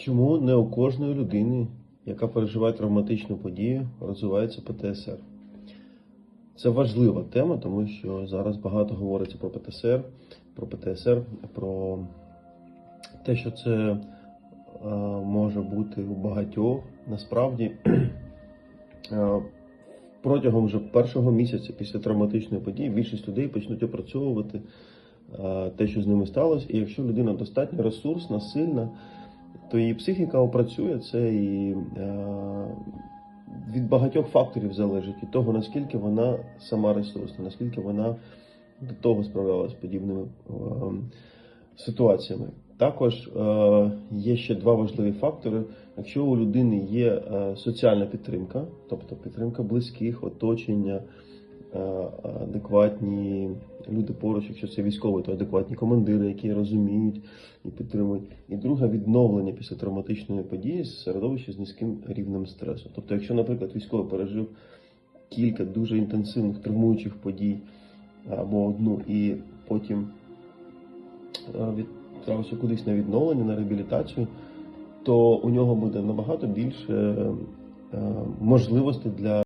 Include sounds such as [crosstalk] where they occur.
Чому не у кожної людини, яка переживає травматичну подію, розвивається ПТСР? Це важлива тема, тому що зараз багато говориться про ПТСР, про ПТСР, про те, що це е, може бути у багатьох. Насправді, [clears throat] е, протягом вже першого місяця після травматичної події більшість людей почнуть опрацьовувати е, те, що з ними сталося. І якщо людина достатньо ресурсна, сильна, то її психіка опрацює це і е, від багатьох факторів залежить від того, наскільки вона сама ресурсна, наскільки вона до того справлялася з подібними е, ситуаціями. Також е, є ще два важливі фактори. Якщо у людини є соціальна підтримка, тобто підтримка близьких, оточення, адекватні люди поруч, якщо це військовий, то адекватні командири, які розуміють і підтримують. І друге відновлення після травматичної події з середовища з низьким рівнем стресу. Тобто, якщо, наприклад, військовий пережив кілька дуже інтенсивних травмуючих подій або одну, і потім е, відправився кудись на відновлення, на реабілітацію, то у нього буде набагато більше е, можливостей для